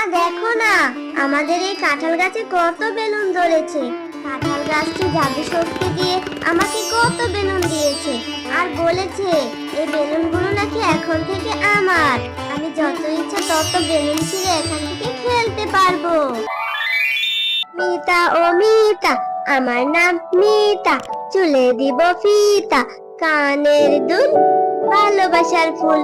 মা দেখো না, আমাদের এই কাঁঠাল গাছে কত বেলুন ধরেছে। কাঁঠাল গাছটি জাদু শক্তি দিয়ে আমাকে কত বেলুন দিয়েছে। আর বলেছে, এই বেলুনগুলো নাকি এখন থেকে আমার। আমি যত ইচ্ছা তত বেলুন ছিঁড়ে এখান থেকে খেলতে পারব। মিতা, ও মিতা, আমার নাম মিতা, চুলে দিব ফিতা, কানের দুল, ভালোবাসার ফুল।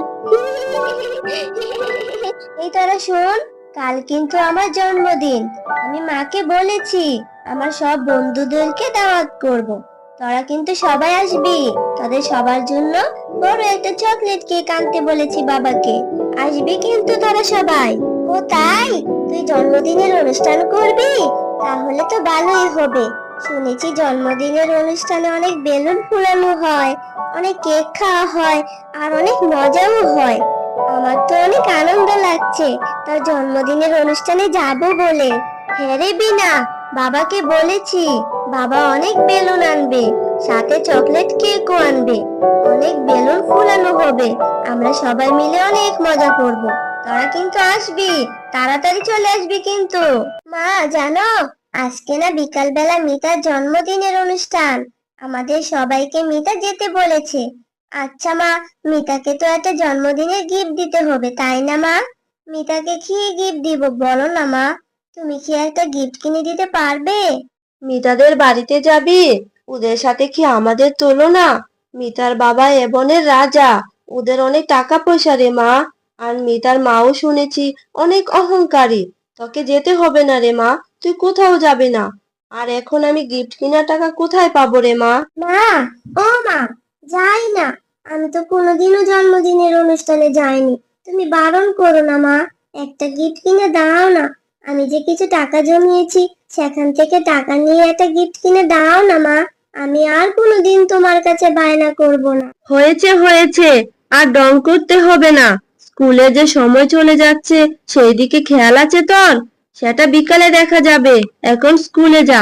এই তোরা শোন কাল কিন্তু আমার জন্মদিন। আমি মাকে বলেছি, আমার সব বন্ধুদেরকে দাওয়াত করব। তোরা কিন্তু সবাই আসবি। তাদের সবার জন্য বড় একটা চকলেট কেক আনতে বলেছি বাবাকে। আসবি কিন্তু তোরা সবাই। ও তাই? তুই জন্মদিনের অনুষ্ঠান করবি? তাহলে তো ভালোই হবে। শুনেছি জন্মদিনের অনুষ্ঠানে অনেক বেলুন ফুলানো হয়, অনেক কেক খাওয়া হয়, আর অনেক মজাও হয়। আমার তো অনেক আনন্দ লাগছে। তার জন্মদিনের অনুষ্ঠানে যাব বলে। হ্যাঁ রে বিনা, বাবাকে বলেছি। বাবা অনেক বেলুন আনবে, সাথে চকলেট কেকও আনবে। অনেক বেলুন ফুলানো হবে। আমরা সবাই মিলে অনেক মজা করব। তোরা কিন্তু আসবি, তাড়াতাড়ি চলে আসবি কিন্তু। মা, জানো, আজকে না বিকালবেলা মিতার জন্মদিনের অনুষ্ঠান। আমাদের সবাইকে মিতা যেতে বলেছে। আচ্ছা মা মিতাকে তো একটা জন্মদিনের গিফট দিতে হবে তাই না মা? মিতাকে কি গিফট দিব বলো না মা? তুমি কি একটা গিফট কিনে দিতে পারবে? মিতাদের বাড়িতে যাবি? ওদের সাথে কি আমাদের তুলনা? মিতার বাবা এবনের রাজা ওদের অনেক টাকা পয়সা রে মা। আর মিতার মাও শুনেছি অনেক অহংকারী। তোকে যেতে হবে না রে মা তুই কোথাও যাবি না। আর এখন আমি গিফট কেনার টাকা কোথায় পাবো রে মা? মা ও মা যাই না, আমি তো কোনোদিনও জন্মদিনের অনুষ্ঠানে যাইনি। তুমি বারণ করো না, মা। একটা গিফট কিনে দাও না। আমি যে কিছু টাকা জমিয়েছি, সেখান থেকে টাকা নিয়ে একটা গিফট কিনে দাও না, মা। আমি আর কোনোদিন তোমার কাছে বায়না করব না। হয়েছে হয়েছে। আর ডং করতে হবে না। স্কুলে যে সময় চলে যাচ্ছে, সেই দিকে খেয়াল আছে তোর? সেটা বিকালে দেখা যাবে। এখন স্কুলে যা।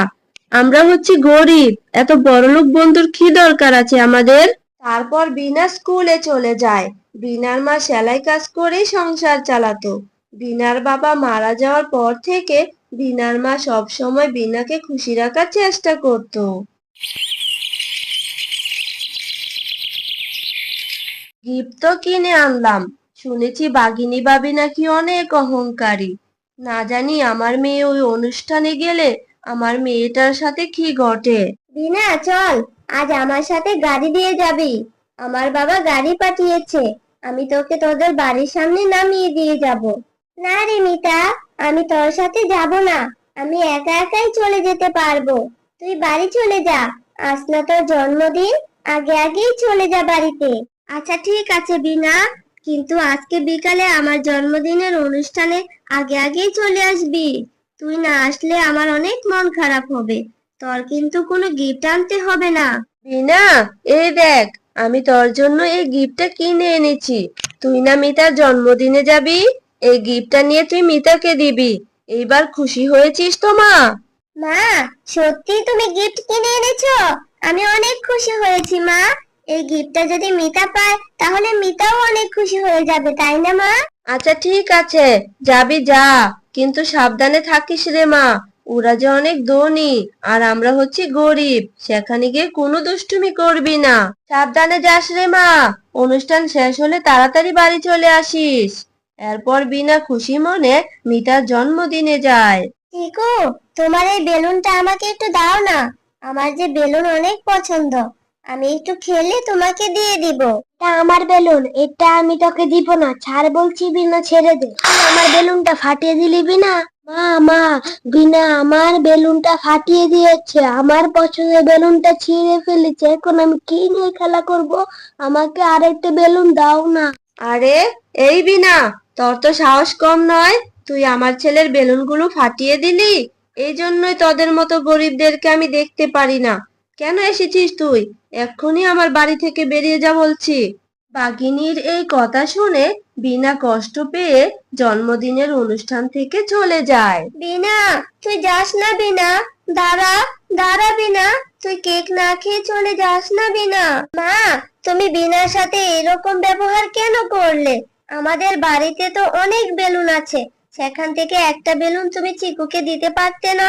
আমরা হচ্ছি গরিব। এত বড়লোক বন্ধুর কি দরকার আছে আমাদের? তারপর বিনা স্কুলে চলে যায়। বিনার মা সেলাই কাজ করেই সংসার চালাতো। বিনার বাবা মারা যাওয়ার পর থেকে বিনার মা সব সময় বিনাকে খুশি রাখার চেষ্টা করতো। গিফট তো কিনে আনলাম। শুনেছি বাগিনী ভাবি নাকি অনেক অহংকারী। না জানি আমার মেয়ে ওই অনুষ্ঠানে গেলে আমার মেয়েটার সাথে কি ঘটে? বিনা, চল, আজ আমার সাথে গাড়ি দিয়ে যাবি। আমার বাবা গাড়ি পাঠিয়েছে, আমি তোকে তোদের বাড়ির সামনে নামিয়ে দিয়ে যাব। না রে মিতা, আমি তোর সাথে যাব না, আমি একা একাই চলে যেতে পারব। তুই বাড়ি চলে যা, আজ না তোর জন্মদিন, আগে আগেই চলে যা বাড়িতে। আচ্ছা ঠিক আছে বিনা, কিন্তু আজকে বিকালে আমার জন্মদিনের অনুষ্ঠানে আগে আগেই চলে আসবি। তুই না আসলে আমার অনেক মন খারাপ হবে। তোর কিন্তু কোনো গিফট আনতে হবে না। বিনা এই দেখ আমি তোর জন্য এই গিফটটা কিনে এনেছি। তুই না মিতার জন্মদিনে যাবি এই গিফটটা নিয়ে তুই মিতাকে দিবি। এইবার খুশি হয়েছিস তো মা? মা সত্যি তুমি গিফট কিনে এনেছো? আমি অনেক খুশি হয়েছি মা। এই গিফটটা যদি মিতা পায় তাহলে মিতাও অনেক খুশি হয়ে যাবে তাই না মা? আচ্ছা ঠিক আছে। যাবি যা। কিন্তু সাবধানে থাকিস রে মা। ওরা যে অনেক ধনী, আর আমরা হচ্ছি গরিব, সেখানে গিয়ে কোনো দুষ্টুমি করবি না। সাবধানে যাস রে মা। অনুষ্ঠান শেষ হলে তাড়াতাড়ি বাড়ি চলে আসিস। এরপর বিনা খুশি মনে মিতার জন্মদিনে যায়। ঠিকু তোমার এই বেলুনটা আমাকে একটু দাও না। আমার যে বেলুন অনেক পছন্দ। আমি একটু খেলে তোমাকে দিয়ে দিব। এটা আমার বেলুন, এটা আমি তোকে দিব না, ছাড় বলছি বিনা ছেড়ে দে। আমার বেলুনটা ফাটিয়ে দিলি বিনা? মা মা, বিনা, আমার বেলুনটা ফাটিয়ে দিয়েছে। আমার পছন্দের বেলুনটা ছিঁড়ে ফেলেছে, এখন আমি কি নিয়ে খেলা করব? আমাকে আরেকটা বেলুন দাও না। আরে, এই বিনা, তোর তো সাহস কম নয়। তুই আমার ছেলের বেলুনগুলো ফাটিয়ে দিলি? এই জন্যই তোদের মতো গরিবদেরকে আমি দেখতে পারি না। কেন এসেছিস তুই? এক্ষুনি আমার বাড়ি থেকে বেরিয়ে যা বলছি। বাঘিনীর এই কথা শুনে বিনা কষ্ট পেয়ে জন্মদিনের অনুষ্ঠান থেকে চলে যায়। বিনা, তুই যাস না বিনা। দাঁড়া দাঁড়া বিনা। তুই কেক না খেয়ে চলে যাস না বিনা। মা, তুমি বিনার সাথে এরকম ব্যবহার কেন করলে? আমাদের বাড়িতে তো অনেক বেলুন আছে। সেখান থেকে একটা বেলুন তুমি চিকুকে দিতে পারতে না।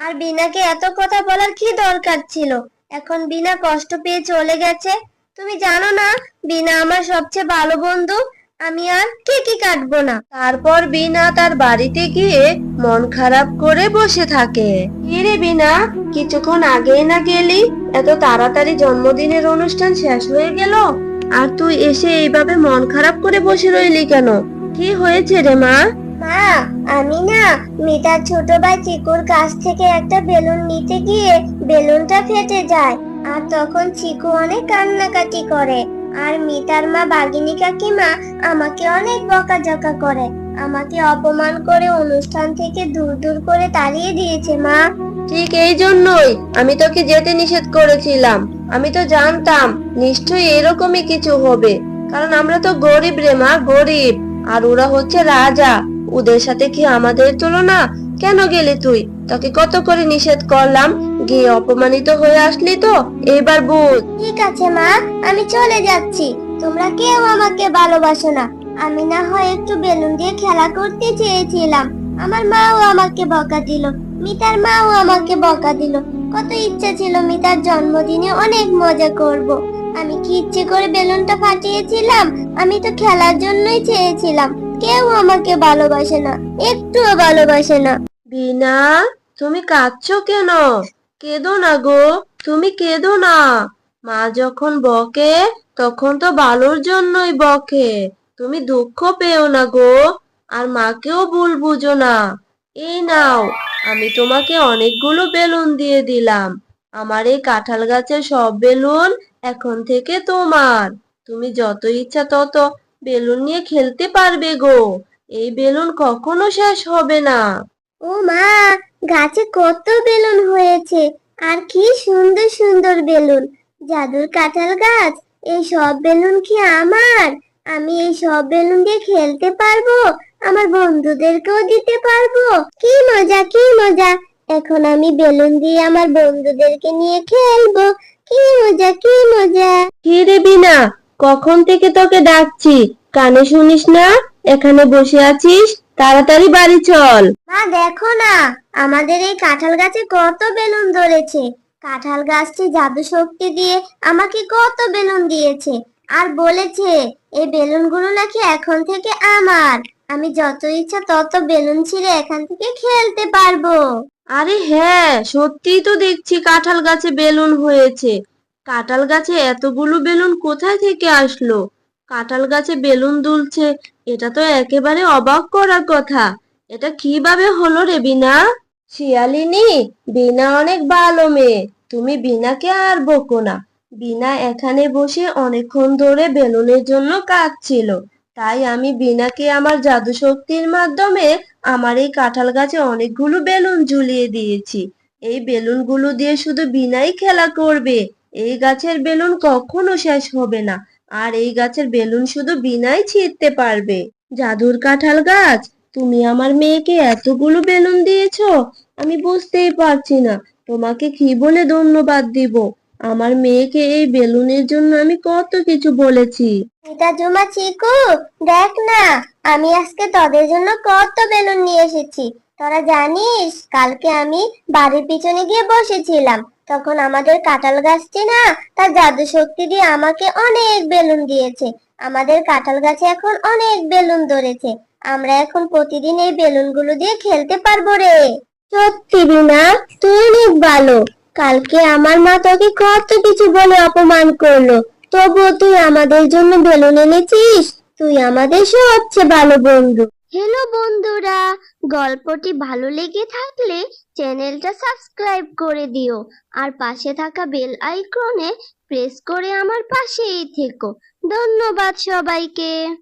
আর বিনাকে এত কথা বলার কি দরকার ছিল? এখন বিনা কষ্ট পেয়ে চলে গেছে। তুমি জানো না, বিনা আমার সবচেয়ে ভালো বন্ধু। আমি আর কে কি কাটবো না। তারপর বিনা তার বাড়িতে গিয়ে মন খারাপ করে বসে থাকে। কিরে বিনা, কিছুক্ষণ আগেই না গেলি? এত তাড়াতাড়ি জন্মদিনের অনুষ্ঠান শেষ হয়ে গেল? আর তুই এসে এইভাবে মন খারাপ করে বসে রইলি কেন? কি হয়েছে রে মা? মা, আমি না মিতার ছোট ভাই চিকুর কাছ থেকে একটা বেলুন নিতে গিয়ে বেলুনটা ফেটে যায়। আর তখন চিকু অনেক কান্নাকাটি করে। আর মিতার মা বাগিনী কাকিমা আমাকে অনেক বকাঝকা করে। আমাকে অপমান করে অনুষ্ঠান থেকে দূর দূর করে তাড়িয়ে দিয়েছে মা। ঠিক এই জন্যই আমি তোকে যেতে নিষেধ করেছিলাম। আমি তো জানতাম নিশ্চয়ই এরকমই কিছু হবে। কারণ আমরা তো গরিব রে মা, গরিব। আর ওরা হচ্ছে রাজা। ওদের সাথে কি আমাদের তুলনা? কেন গেলি তুই? তোকে কত করে নিষেধ করলাম? গিয়ে অপমানিত হয়ে আসলি তো? এবার বুঝ। ঠিক আছে, মা। আমি চলে যাচ্ছি। তোমরা কেউ আমাকে ভালোবাসো না। আমি না হয় একটু বেলুন দিয়ে খেলা করতে চেয়েছিলাম। আমার মাও আমাকে বকা দিল। মিতার মাও আমাকে বকা দিল। কত ইচ্ছা ছিল মিতার জন্মদিনে অনেক মজা করব। আমি কি ইচ্ছে করে বেলুনটা ফাটিয়েছিলাম? আমি তো খেলার জন্যই চেয়েছিলাম। কেউ আমাকে ভালোবাসে না, একটুও ভালোবাসে না। বিনা তুমি কাঁদছো কেন? কেঁদো না গো, তুমি কেঁদো না। মা যখন বকে, তখন তো ভালোর জন্যই বকে। তুমি দুঃখ পেও না গো, আর মাকেও ভুল বুঝো না। এই নাও, আমি তোমাকে অনেকগুলো বেলুন দিয়ে দিলাম। আমার এই কাঁঠাল গাছের সব বেলুন এখন থেকে তোমার। তুমি যত ইচ্ছা তত বেলুন নিয়ে খেলতে পারবে গো। এই বেলুন কখনো শেষ হবে না। ও মা গাছে কত বেলুন হয়েছে আর কি সুন্দর সুন্দর বেলুন। জাদুর কাঁঠাল গাছ এই সব বেলুন কি আমার? আমি এই সব বেলুন দিয়ে খেলতে পারব? আমার বন্ধুদেরকেও দিতে পারব? কি মজা কি মজা। এখন আমি বেলুন দিয়ে আমার বন্ধুদেরকে নিয়ে খেলব। কি মজা কি মজা। কি রে বিনা কখন থেকে তোকে ডাকছি? কানে শুনিস না? এখানে বসে আছিস? তাড়াতাড়ি বাড়ি চল। মা দেখো না আমাদের এই কাঁঠাল গাছে কত বেলুন ধরেছে। কাঁঠাল গাছটি জাদু শক্তি দিয়ে আমাকে কত বেলুন দিয়েছে। আর বলেছে এই বেলুনগুলো নাকি এখন থেকে আমার। আমি যত ইচ্ছা তত বেলুন ছিঁড়ে এখান থেকে খেলতে পারব। আরে হ্যাঁ সত্যিই তো দেখছি কাঁঠাল গাছে বেলুন হয়েছে। কাঁঠাল গাছে এতগুলো বেলুন কোথায় থেকে আসলো? কাঁঠাল গাছে বেলুন দুলছে, এটা তো একেবারে অবাক করার কথা। এটা কীভাবে হলো রে বিনা? শিয়ালিনী, বিনা অনেক ভালো মেয়ে। তুমি বিনাকে আর বকো না। বিনা এখানে বসে অনেকক্ষণ ধরে বেলুনের জন্য কাঁদছিল। তাই আমি বিনাকে আমার জাদু শক্তির মাধ্যমে আমার এই কাঁঠাল গাছে অনেকগুলো বেলুন ঝুলিয়ে দিয়েছি। এই বেলুনগুলো দিয়ে শুধু বিনাই খেলা করবে। এই গাছের বেলুন কখনো শেষ হবে না। আর এই গাছের বেলুন শুধু বিনাই ছিঁড়তে পারবে। জাদুর কাঁঠাল গাছ, তুমি আমার মেয়েকে এতগুলো বেলুন দিয়েছ, আমি বুঝতেই পারছি না। তোমাকে কি বলে ধন্যবাদ দিব? আমার মেয়েকে এই বেলুনের জন্য আমি কত কিছু বলেছি। মিতা জুমা চিকু, দেখ না, আমি আজকে তোদের জন্য কত বেলুন নিয়ে এসেছি। তোরা জানিস, কালকে আমি বাড়ির পিছনে গিয়ে বসেছিলাম। তখন আমাদের কাঁঠাল গাছটি না তার জাদু শক্তি দিয়ে আমাকে অনেক বেলুন দিয়েছে। আমাদের কাঁঠাল গাছে এখন অনেক বেলুন ধরেছে। আমরা এখন প্রতিদিন এই বেলুনগুলো দিয়ে খেলতে পারব রে। সত্যি বিনা তুই অনেক ভালো। কালকে আমার মা তোকে কত কিছু বলে অপমান করল। তবুও তুই আমাদের জন্য বেলুন এনেছিস? তুই আমাদের সবচেয়ে ভালো বন্ধু। হ্যালো বন্ধুরা, গল্পটি ভালো লেগে থাকলে চ্যানেলটা সাবস্ক্রাইব করে দিও আর পাশে থাকা বেল আইকনে প্রেস করে আমার পাশেই থেকো। ধন্যবাদ সবাইকে।